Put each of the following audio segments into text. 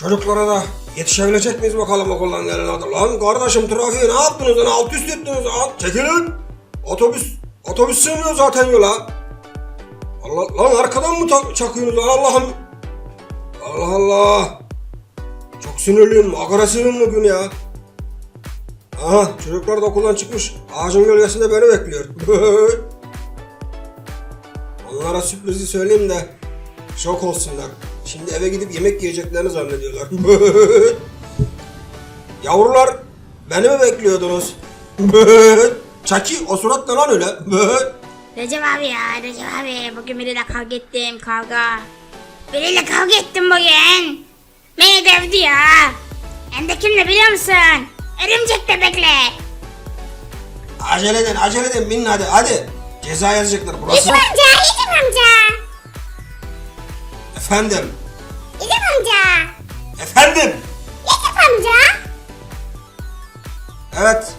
Çocuklara da yetişebilecek miyiz bakalım okuldan gelen adam. Lan kardeşim trafiği ne yaptınız lan alt üst ettiniz lan. Çekilin. Otobüs, otobüs sığmıyor zaten yola. Allah, lan arkadan mı çakıyorsunuz lan Allah'ım. Allah Allah. Çok sinirliyim, agresifim bugün ya. Aha çocuklar da okuldan çıkmış. Ağacın gölgesinde beni bekliyor. Onlara sürprizi söyleyeyim de şok olsunlar. Şimdi eve gidip yemek yiyeceklerini zannediyorlar. Yavrular beni mi bekliyordunuz? Çaki o surat ne lan öyle? Recep abi ya Recep abi bugün biriyle kavga ettim kavga. Biriyle kavga ettim bugün. Beni dövdü ya. Hem de kimle biliyor musun? Örümcek bebekle. acele edin acele edin binin hadi hadi. Ceza yazacaklar burası. amca, Recep amca. Efendim. Amca. Efendim. Recep amca. Evet.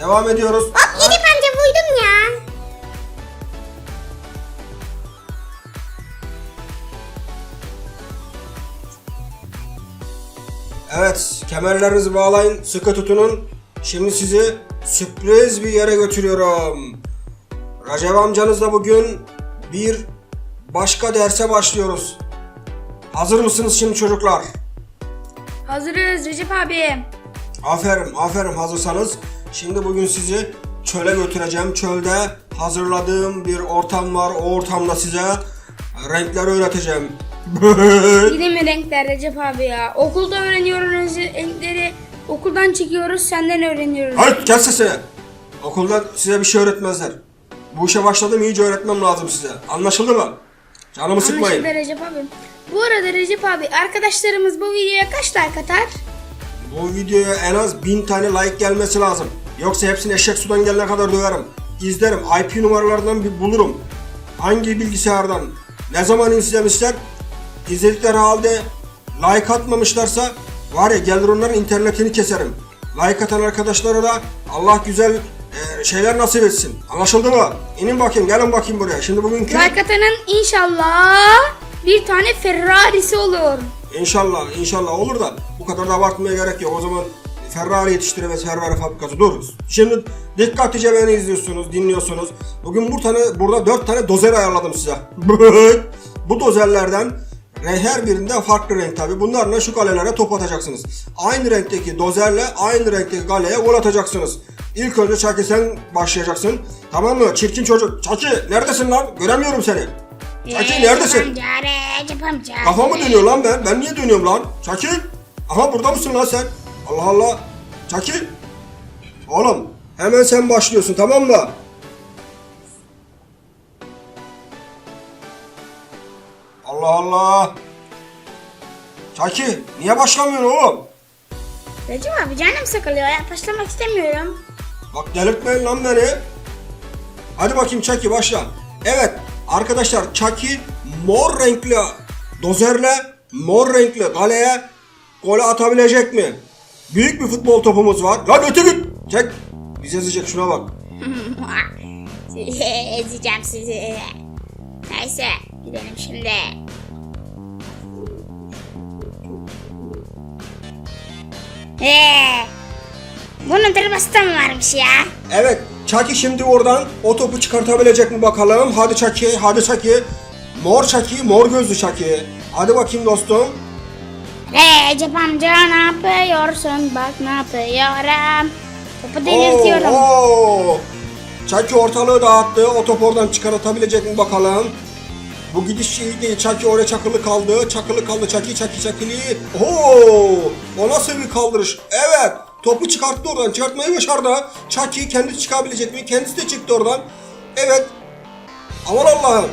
Devam ediyoruz. Recep amca buydum ya. Evet, kemerlerinizi bağlayın, sıkı tutunun. Şimdi sizi sürpriz bir yere götürüyorum. Recep amcanızla bugün bir başka derse başlıyoruz. Hazır mısınız şimdi çocuklar? Hazırız Recep abi. Aferin, aferin hazırsanız. Şimdi bugün sizi çöle götüreceğim. Çölde hazırladığım bir ortam var. O ortamda size renkleri öğreteceğim. Yine mi renkler Recep abi ya? Okulda öğreniyoruz renkleri. Okuldan çıkıyoruz senden öğreniyoruz. Hayır kes sesini. Okulda size bir şey öğretmezler. Bu işe başladım iyice öğretmem lazım size. Anlaşıldı mı? Canımı sıkmayın. Anlaşıldı Recep abi. Bu arada Recep abi arkadaşlarımız bu videoya kaç like atar? Bu videoya en az bin tane like gelmesi lazım. Yoksa hepsini eşek sudan gelene kadar döverim. İzlerim. IP numaralarından bir bulurum. Hangi bilgisayardan, ne zaman izleyeceğim ister. İzledikleri halde like atmamışlarsa var ya gelir onların internetini keserim. Like atan arkadaşlara da Allah güzel e, şeyler nasip etsin. Anlaşıldı mı? İnin bakayım, gelin bakayım buraya. Şimdi bugünkü... Like atanın inşallah bir tane Ferrari'si olur. İnşallah, inşallah olur da bu kadar da abartmaya gerek yok. O zaman Ferrari yetiştiremez Ferrari fabrikası dururuz. Şimdi dikkatlice beni izliyorsunuz, dinliyorsunuz. Bugün bu tane, burada dört tane dozer ayarladım size. bu dozerlerden her birinde farklı renk tabi. Bunlarla şu kalelere top atacaksınız. Aynı renkteki dozerle aynı renkteki kaleye gol atacaksınız. İlk önce Çaki sen başlayacaksın. Tamam mı? Çirkin çocuk. Çaki neredesin lan? Göremiyorum seni. Çaki neredesin? Recep amca Recep amca. Kafa mı dönüyor lan ben? Ben niye dönüyorum lan? Çakil. Aha burada mısın lan sen? Allah Allah. Çakil. Oğlum hemen sen başlıyorsun tamam mı? Allah Allah. Çaki niye başlamıyorsun oğlum? Recep abi canım sıkılıyor ya başlamak istemiyorum. Bak delirtmeyin lan beni. Hadi bakayım Çaki başla. Evet arkadaşlar Çaki mor renkli dozerle mor renkli kaleye gol atabilecek mi? Büyük bir futbol topumuz var. Lan öte git. Çek. Biz ezecek şuna bak. Ezeceğim sizi. Neyse gidelim şimdi. Ee, bunun da mı varmış ya? Evet Çaki şimdi oradan o topu çıkartabilecek mi bakalım. Hadi Çaki hadi Çaki. Mor Çaki mor gözlü Çaki. Hadi bakayım dostum. Recep amca ne yapıyorsun? Bak ne yapıyorum. Topu delirtiyorum. Oo, oo. Çaki ortalığı dağıttı. O top oradan çıkartabilecek mi bakalım. Bu gidiş iyi değil. Çaki oraya çakılı kaldı. Çakılı kaldı. Çaki çaki çakili. Oo! O nasıl bir kaldırış? Evet. Topu çıkarttı oradan. Çıkartmayı başardı. Çaki kendisi çıkabilecek mi? Kendisi de çıktı oradan. Evet. Aman Allah'ım.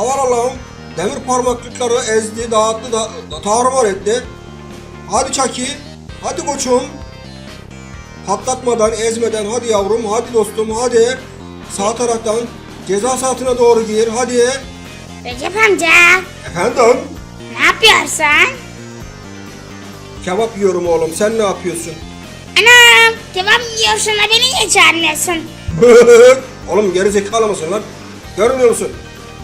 Aman Allah'ım. Demir parmaklıkları ezdi, dağıttı, da, da tarumar etti. Hadi Çaki. Hadi koçum. Patlatmadan, ezmeden hadi yavrum, hadi dostum, hadi. Sağ taraftan ceza saatine doğru gir, hadi. Recep amca Efendim? ne yapıyorsun? Kebap yiyorum oğlum, sen ne yapıyorsun? Anam kebap yiyorsun da beni niye çağırmıyorsun? oğlum geri zekalı mısın lan? Görmüyor musun?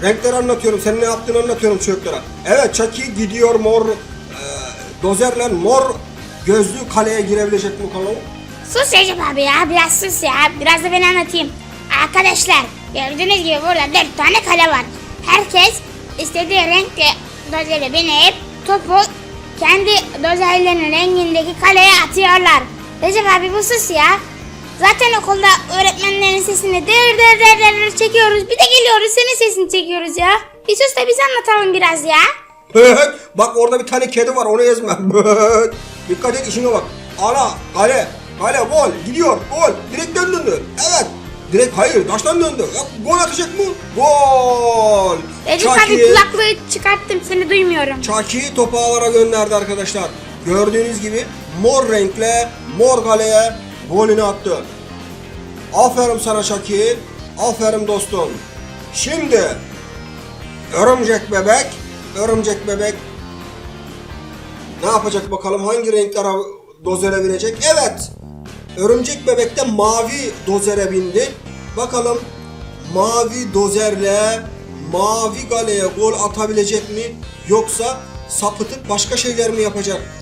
Renkleri anlatıyorum, sen ne yaptığını anlatıyorum çocuklara. Evet, Chucky gidiyor mor e, dozerle mor gözlü kaleye girebilecek mi bakalım? Sus Recep abi ya biraz sus ya. Biraz da ben anlatayım. Arkadaşlar gördüğünüz gibi burada dört tane kale var. Herkes istediği renkle dozere binip topu kendi dozerlerinin rengindeki kaleye atıyorlar. Recep abi bu sus ya. Zaten okulda öğretmenlerin sesini dır dır dır dır çekiyoruz. Bir de geliyoruz senin sesini çekiyoruz ya. Bir sus da biz anlatalım biraz ya. bak orada bir tane kedi var onu ezme. Dikkat et işine bak. Ana kale kale gol gidiyor gol direkten döndü. Evet direkt hayır taştan döndü. Ya, gol atacak mı? Gol. Recep abi kulaklığı çıkarttım seni duymuyorum. Çaki topu ağlara gönderdi arkadaşlar. Gördüğünüz gibi mor renkle mor kaleye golünü attı. Aferin sana Çaki. Aferin dostum. Şimdi örümcek bebek, örümcek bebek ne yapacak bakalım hangi renkler dozere binecek? Evet. Örümcek bebek de mavi dozere bindi. Bakalım mavi dozerle mavi galeye gol atabilecek mi? Yoksa sapıtıp başka şeyler mi yapacak?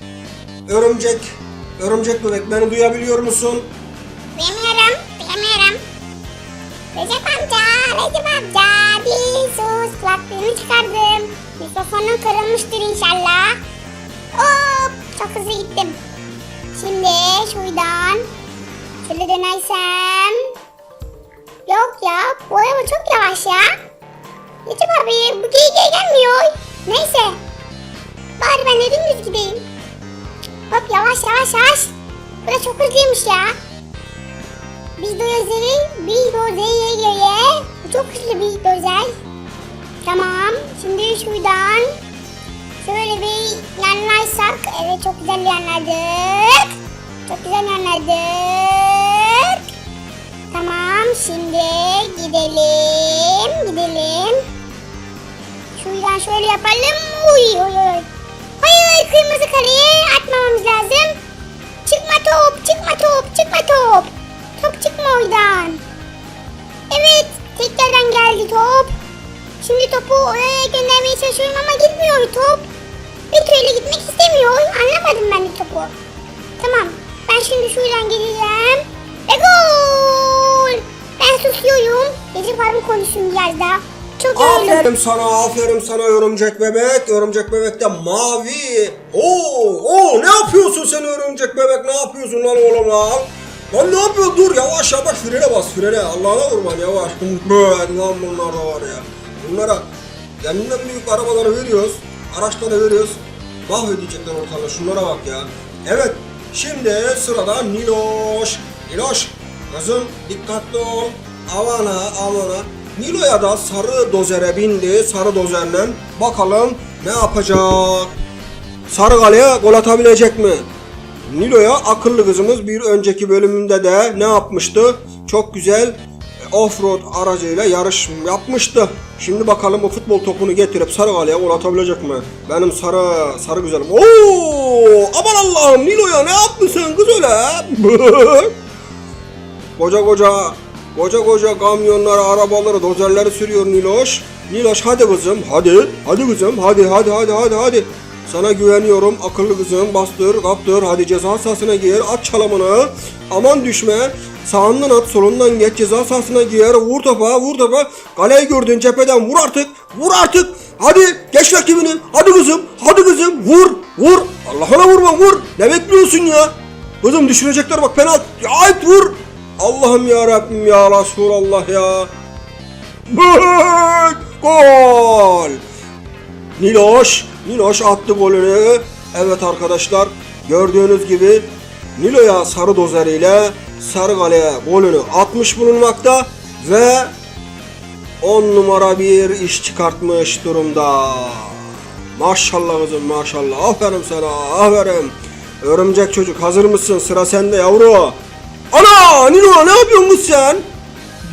Örümcek, örümcek bebek beni duyabiliyor musun? Duyamıyorum, duyamıyorum. Recep amca, Recep amca, bir sus. Kulaklığını çıkardım. Mikrofonun kırılmıştır inşallah. Hop, çok hızlı gittim. Şimdi şuradan şöyle dönersem. Yok ya, bu araba çok yavaş ya. Recep abi, bu geri gelmiyor. Neyse. Bari ben de dümdüz gideyim. Hop yavaş yavaş yavaş. Bu da çok hızlıymış ya. Bir dozeri, bir dozeri göre. Çok hızlı bir dozer. Tamam. Şimdi şuradan şöyle bir yanlarsak. Evet çok güzel yanladık. Çok güzel yanladık. Tamam şimdi gidelim. Gidelim. Şuradan şöyle yapalım. Uy uy uy. Recep abi konuşsun biraz daha. Çok. Aferin sana, aferin sana örümcek bebek. Örümcek bebek de mavi. Oo, oo ne yapıyorsun sen örümcek bebek? Ne yapıyorsun lan oğlum lan? Lan ne yapıyorsun? Dur yavaş yavaş frene bas frene. Allah'ına kurban yavaş. Böyle lan bunlar da var ya. Bunlara kendinden büyük arabaları veriyoruz. Araçları veriyoruz. Mahvedecekler ortalığı. Şunlara bak ya. Evet. Şimdi sırada Niloş. Niloş. Kızım dikkatli ol. Avana avana. Nilo'ya da sarı dozere bindi. Sarı dozerle. Bakalım ne yapacak? Sarı kaleye gol atabilecek mi? Nilo'ya akıllı kızımız bir önceki bölümünde de ne yapmıştı? Çok güzel offroad aracıyla yarış yapmıştı. Şimdi bakalım o futbol topunu getirip sarı kaleye gol atabilecek mi? Benim sarı sarı güzelim. Oo! Aman Allah'ım Nilo'ya ne yaptın sen kız öyle? koca koca koca koca kamyonları, arabaları, dozerleri sürüyor Niloş. Niloş hadi kızım hadi hadi kızım hadi hadi hadi hadi hadi. Sana güveniyorum akıllı kızım bastır kaptır hadi ceza sahasına gir at çalımını aman düşme sağından at solundan geç ceza sahasına gir. Vur topa vur topa. Kaleyi gördün cepheden vur artık vur artık. Hadi geç rakibini. Hadi kızım hadi kızım vur vur. Allah'ına vurma vur. Ne bekliyorsun ya? Kızım düşürecekler bak penaltı. Ya vur Allah'ım ya Rabbim ya Resulallah ya! Gol! Niloş, Niloş attı golünü. Evet arkadaşlar, gördüğünüz gibi Nilo'ya sarı dozeriyle sarı kaleye golünü atmış bulunmakta ve 10 numara bir iş çıkartmış durumda. Maşallah kızım maşallah. Aferin sana aferin. Örümcek çocuk hazır mısın? Sıra sende yavru. Ana Nilo ne yapıyorsun sen?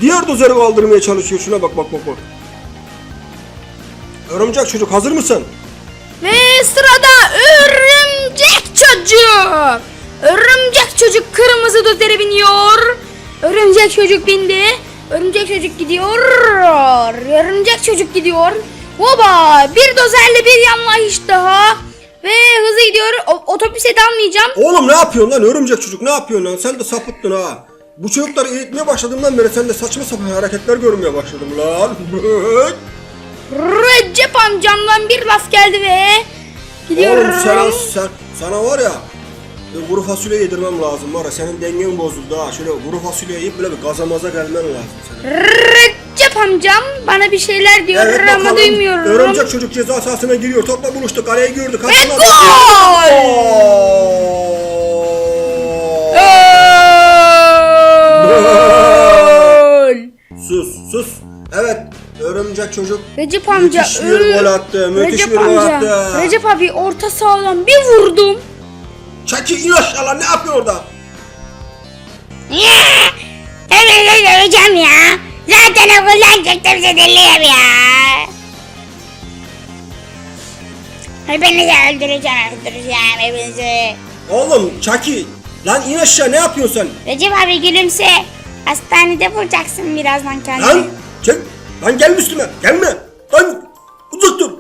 Diğer dozeri kaldırmaya çalışıyor. Şuna bak bak bak bak. Örümcek çocuk hazır mısın? Ve sırada örümcek çocuk. Örümcek çocuk kırmızı dozere biniyor. Örümcek çocuk bindi. Örümcek çocuk gidiyor. Örümcek çocuk gidiyor. Oba bir dozerle bir yanlayış daha. Ve hızlı gidiyorum. O- otobüse dalmayacağım. Oğlum ne yapıyorsun lan örümcek çocuk ne yapıyorsun lan? Sen de sapıttın ha. Bu çocukları eğitmeye başladığımdan beri sen de saçma sapan hareketler görmeye başladım lan. Recep amcamdan bir laf geldi ve gidiyorum. Oğlum sana, sen, sana var ya kuru fasulye yedirmem lazım var ya senin dengen bozuldu ha. Şöyle kuru fasulye yiyip böyle bir gaza maza gelmen lazım senin. Amcam bana bir şeyler diyor Evet ama bakalım. duymuyorum. Örümcek çocuk ceza sahasına giriyor. Topla buluştu. Kaleyi gördük. Ve Hatta- gol! Sus sus. Evet. Örümcek çocuk Recep amca. müthiş bir gol attı. Müthiş Recep bir gol amca. attı. Recep abi orta sahadan bir vurdum. Çaki in aşağı lan ne yapıyor orada? Ya! Okuldan çıktım sinirliyim ya. Hepinizi öldüreceğim, öldüreceğim hepinizi. Oğlum Çaki. Lan in aşağı ne yapıyorsun sen? Recep abi gülümse. Hastanede bulacaksın birazdan kendini. Lan çek. Lan gelme üstüme. Gelme. Lan uzak dur.